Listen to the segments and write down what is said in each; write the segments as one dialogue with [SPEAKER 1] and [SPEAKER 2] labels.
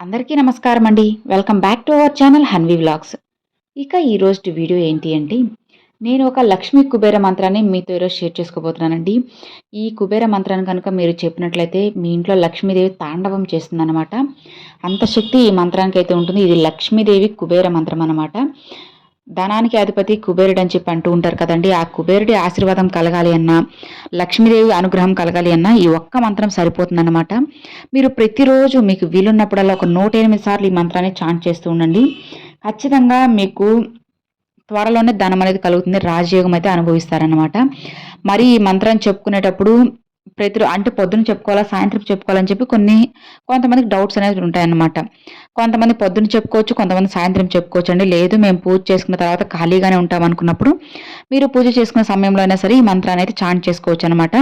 [SPEAKER 1] అందరికీ నమస్కారం అండి welcome back to our channel Hanvi vlogs ఇక ఈరోజు వీడియో ఏంటి అంటే నేను ఒక లక్ష్మీ కుబేర మంత్రాన్ని మీతో ఈరోజు షేర్ చేసుకోబోతున్నానండి. ఈ కుబేర మంత్రాన్ని కనుక మీరు చెప్పినట్లయితే మీ ఇంట్లో లక్ష్మీదేవి తాండవం చేస్తుందన్నమాట. అంత శక్తి ఈ మంత్రానికి అయితే ఉంటుంది. ఇది లక్ష్మీదేవి కుబేర మంత్రం అనమాట ధనానికి అధిపతి కుబేరుడు అని చెప్పి అంటూ ఉంటారు కదండి. ఆ కుబేరుడి ఆశీర్వాదం కలగాలి అన్నా లక్ష్మీదేవి అనుగ్రహం కలగాలి అన్నా ఈ ఒక్క మంత్రం సరిపోతుందన్నమాట. మీరు ప్రతిరోజు మీకు వీలున్నప్పుడల్లా ఒక నూట ఎనిమిది సార్లు ఈ మంత్రాన్ని చాంట్ చేస్తూ ఉండండి. ఖచ్చితంగా మీకు త్వరలోనే ధనం అనేది కలుగుతుంది. రాజయోగం అయితే అనుభవిస్తారనమాట మరి ఈ మంత్రాన్ని చెప్పుకునేటప్పుడు ప్రతి అంటే పొద్దున చెప్పుకోవాలా సాయంత్రం చెప్పుకోవాలని చెప్పి కొన్ని కొంతమందికి డౌట్స్ అనేవి ఉంటాయన్నమాట. కొంతమంది పొద్దున చెప్పుకోవచ్చు కొంతమంది సాయంత్రం చెప్పుకోవచ్చు అండి లేదు మేము పూజ చేసుకున్న తర్వాత ఖాళీగానే ఉంటాం అనుకున్నప్పుడు మీరు పూజ చేసుకున్న సమయంలో అయినా సరే ఈ మంత్రాన్ని అయితే చాంట్ చేసుకోవచ్చు అనమాట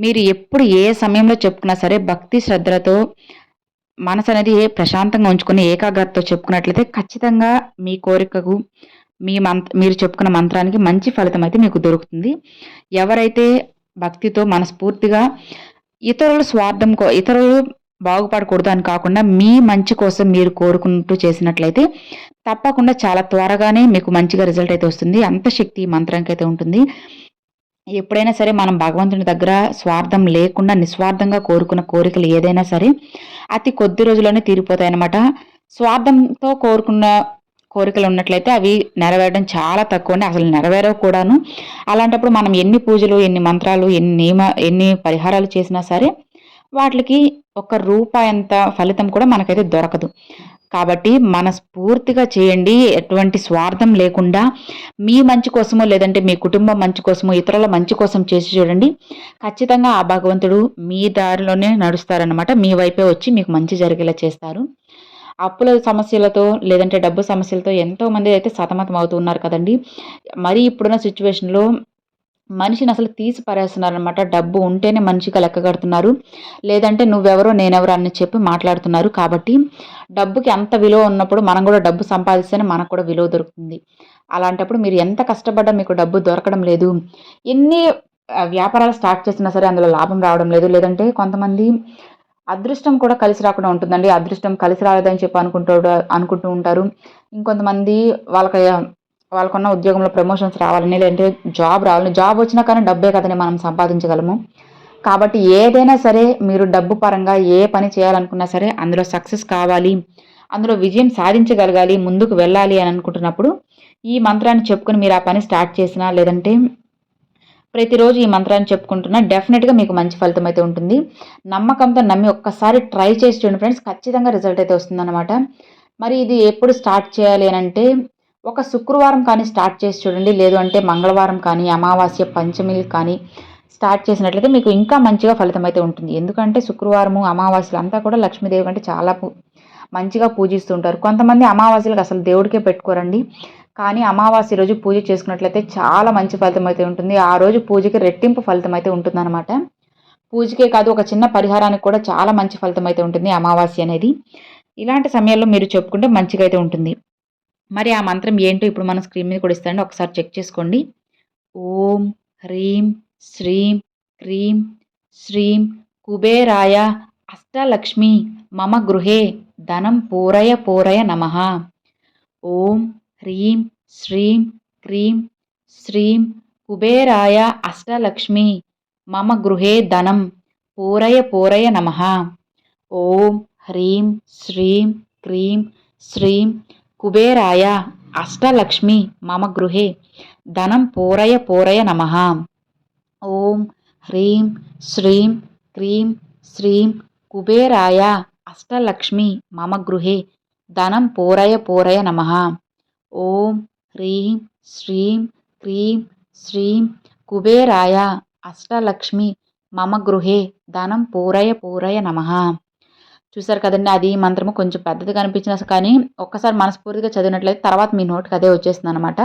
[SPEAKER 1] మీరు ఎప్పుడు ఏ సమయంలో చెప్పుకున్నా సరే భక్తి శ్రద్ధలతో మనసు అనేది ప్రశాంతంగా ఉంచుకొని ఏకాగ్రతతో చెప్పుకున్నట్లయితే ఖచ్చితంగా మీ కోరికకు మీ మంత్ర మీరు చెప్పుకున్న మంత్రానికి మంచి ఫలితం అయితే మీకు దొరుకుతుంది. ఎవరైతే భక్తితో మనస్ఫూర్తిగా ఇతరుల స్వార్థం కో ఇతరులు బాగుపడకూడదు అని కాకుండా మీ మంచి కోసం మీరు కోరుకుంటూ చేసినట్లయితే తప్పకుండా చాలా త్వరగానే మీకు మంచిగా రిజల్ట్ అయితే వస్తుంది. అంత శక్తి మంత్రానికి అయితే ఉంటుంది. ఎప్పుడైనా సరే మనం భగవంతుని దగ్గర స్వార్థం లేకుండా నిస్వార్థంగా కోరుకున్న కోరికలు ఏదైనా సరే అతి కొద్ది రోజుల్లోనే తీరిపోతాయి అన్నమాట స్వార్థంతో కోరుకున్న కోరికలు ఉన్నట్లయితే అవి నెరవేరడం చాలా తక్కువ అండి. అసలు నెరవేరవు కూడాను. అలాంటప్పుడు మనం ఎన్ని పూజలు ఎన్ని మంత్రాలు ఎన్ని నియమ ఎన్ని పరిహారాలు చేసినా సరే వాటికి ఒక రూపాయంత ఫలితం కూడా మనకైతే దొరకదు. కాబట్టి మనస్ఫూర్తిగా చేయండి. ఎటువంటి స్వార్థం లేకుండా మీ మంచి కోసమో లేదంటే మీ కుటుంబం మంచి కోసమో ఇతరుల మంచి కోసం చేసి చూడండి. ఖచ్చితంగా ఆ భగవంతుడు మీ దారిలోనే నడుస్తారనమాట మీ వైపే వచ్చి మీకు మంచి జరిగేలా చేస్తారు. అప్పుల సమస్యలతో లేదంటే డబ్బు సమస్యలతో ఎంతోమంది అయితే సతమతం అవుతున్నారు కదండి. మరి ఇప్పుడున్న సిచ్యువేషన్లో మనిషిని అసలు తీసి పారేస్తున్నారనమాట డబ్బు ఉంటేనే మనిషిగా లెక్క కడుతున్నారు. లేదంటే నువ్వెవరో నేనెవరో అని చెప్పి మాట్లాడుతున్నారు కాబట్టి డబ్బుకి అంత విలువ ఉన్నప్పుడు మనం కూడా డబ్బు సంపాదిస్తేనే మనకు కూడా విలువ దొరుకుతుంది. అలాంటప్పుడు మీరు ఎంత కష్టపడ్డా మీకు డబ్బు దొరకడం లేదు. ఎన్ని వ్యాపారాలు స్టార్ట్ చేసినా సరే అందులో లాభం రావడం లేదు. లేదంటే కొంతమంది అదృష్టం కూడా కలిసి రాకుండా ఉంటుందండి. అదృష్టం కలిసి రాలేదని చెప్పి అనుకుంటూ అనుకుంటూ ఉంటారు. ఇంకొంతమంది వాళ్ళకి వాళ్ళకున్న ఉద్యోగంలో ప్రమోషన్స్ రావాలని లేదంటే జాబ్ రావాలని జాబ్ వచ్చినా కానీ డబ్బే కదని మనం సంపాదించగలము. కాబట్టి ఏదైనా సరే మీరు డబ్బు పరంగా ఏ పని చేయాలనుకున్నా సరే అందులో సక్సెస్ కావాలి. అందులో విజయం సాధించగలగాలి ముందుకు వెళ్ళాలి అని అనుకుంటున్నప్పుడు ఈ మంత్రాన్ని చెప్పుకొని మీరు ఆ పని స్టార్ట్ చేసినా లేదంటే ప్రతిరోజు ఈ మంత్రాన్ని చెప్పుకుంటున్నా. డెఫినెట్గా మీకు మంచి ఫలితం అయితే ఉంటుంది. నమ్మకంతో నమ్మి ఒక్కసారి ట్రై చేసి చూడండి ఫ్రెండ్స్ ఖచ్చితంగా రిజల్ట్ అయితే వస్తుందన్నమాట. మరి ఇది ఎప్పుడు స్టార్ట్ చేయాలి అని అంటే ఒక శుక్రవారం కానీ స్టార్ట్ చేసి చూడండి. లేదు అంటే మంగళవారం కానీ అమావాస్య పంచమి కానీ స్టార్ట్ చేసినట్లయితే మీకు ఇంకా మంచిగా ఫలితం అయితే ఉంటుంది. ఎందుకంటే శుక్రవారము అమావాస్యలు అంతా కూడా లక్ష్మీదేవి కంటే చాలా మంచిగా పూజిస్తుంటారు. కొంతమంది అమావాస్యలకు అసలు దేవుడికే పెట్టుకోరండి. కానీ అమావాస్య రోజు పూజ చేసుకున్నట్లయితే చాలా మంచి ఫలితం అయితే ఉంటుంది. ఆ రోజు పూజకి రెట్టింపు ఫలితం అయితే ఉంటుందన్నమాట. పూజకే కాదు ఒక చిన్న పరిహారానికి కూడా చాలా మంచి ఫలితం అయితే ఉంటుంది అమావాస్య అనేది. ఇలాంటి సమయాల్లో మీరు చెప్పుకుంటే మంచిగా అయితే ఉంటుంది. మరి ఆ మంత్రం ఏంటో ఇప్పుడు మన స్క్రీన్ మీద కూడా ఇస్తాండి ఒకసారి చెక్ చేసుకోండి. ఓం హ్రీం శ్రీం క్రీం శ్రీం కుబేరాయ అష్టలక్ష్మి మమ గృహే ధనం పూరయ పూరయ నమ. ఓం హ్రీం శ్రీం క్రీం శ్రీం కుబేరాయ అష్టలక్ష్మి మమ గృహే ధనం పూరయ పూరయ నమ ఓం హ్రీం శ్రీం క్రీం శ్రీం కుబేరాయ అష్టలక్ష్మి మమ గృహే ధనం పూరయ పూరయ నమ ఓం హ్రీం శ్రీం క్రీం శ్రీం కుబేరాయ అష్టలక్ష్మి మమ గృహే ధనం పూరయ పూరయ నమ ఓం హ్రీం శ్రీం క్రీం శ్రీం కుబేరాయ అష్టలక్ష్మి మమ గృహే ధనం పూరయ పూరయ నమ. చూసారు కదండి అది మంత్రము కొంచెం పెద్దదిగా కనిపించిన కానీ ఒక్కసారి మనస్ఫూర్తిగా చదివినట్లయితే తర్వాత మీ నోటికి అదే వచ్చేస్తుంది అనమాట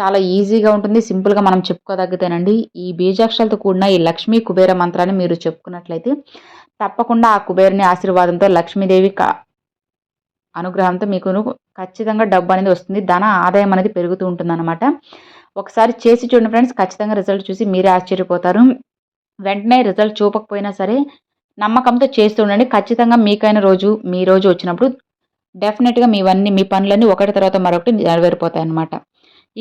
[SPEAKER 1] చాలా ఈజీగా ఉంటుంది సింపుల్గా మనం చెప్పుకోదగ్గదేనండి ఈ బీజాక్షరాలతో కూడిన ఈ లక్ష్మీ కుబేర మంత్రాన్ని మీరు చెప్పుకున్నట్లయితే తప్పకుండా ఆ కుబేరుని ఆశీర్వాదంతో లక్ష్మీదేవి అనుగ్రహంతో మీకు ఖచ్చితంగా డబ్బు అనేది వస్తుంది. ధన ఆదాయం అనేది పెరుగుతూ ఉంటుంది ఒకసారి చేసి చూడండి ఫ్రెండ్స్ ఖచ్చితంగా రిజల్ట్ చూసి మీరే ఆశ్చర్యపోతారు. వెంటనే రిజల్ట్ చూపకపోయినా సరే నమ్మకంతో చేస్తూ ఉండండి. ఖచ్చితంగా మీకైన రోజు మీ రోజు వచ్చినప్పుడు డెఫినెట్గా మీవన్నీ మీ పనులన్నీ ఒకటి తర్వాత మరొకటి నెరవేరిపోతాయి అన్నమాట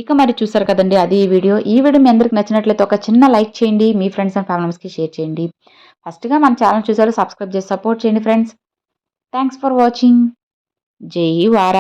[SPEAKER 1] ఇక మరి చూసారు కదండి అది ఈ వీడియో. ఈ వీడియో మీ అందరికి నచ్చినట్లయితే ఒక చిన్న లైక్ చేయండి మీ ఫ్రెండ్స్ అండ్ ఫ్యామిలీస్కి షేర్ చేయండి. ఫస్ట్గా మన ఛానల్ చూసారు సబ్స్క్రైబ్ చేసి సపోర్ట్ చేయండి friends. Thanks for watching. जयही war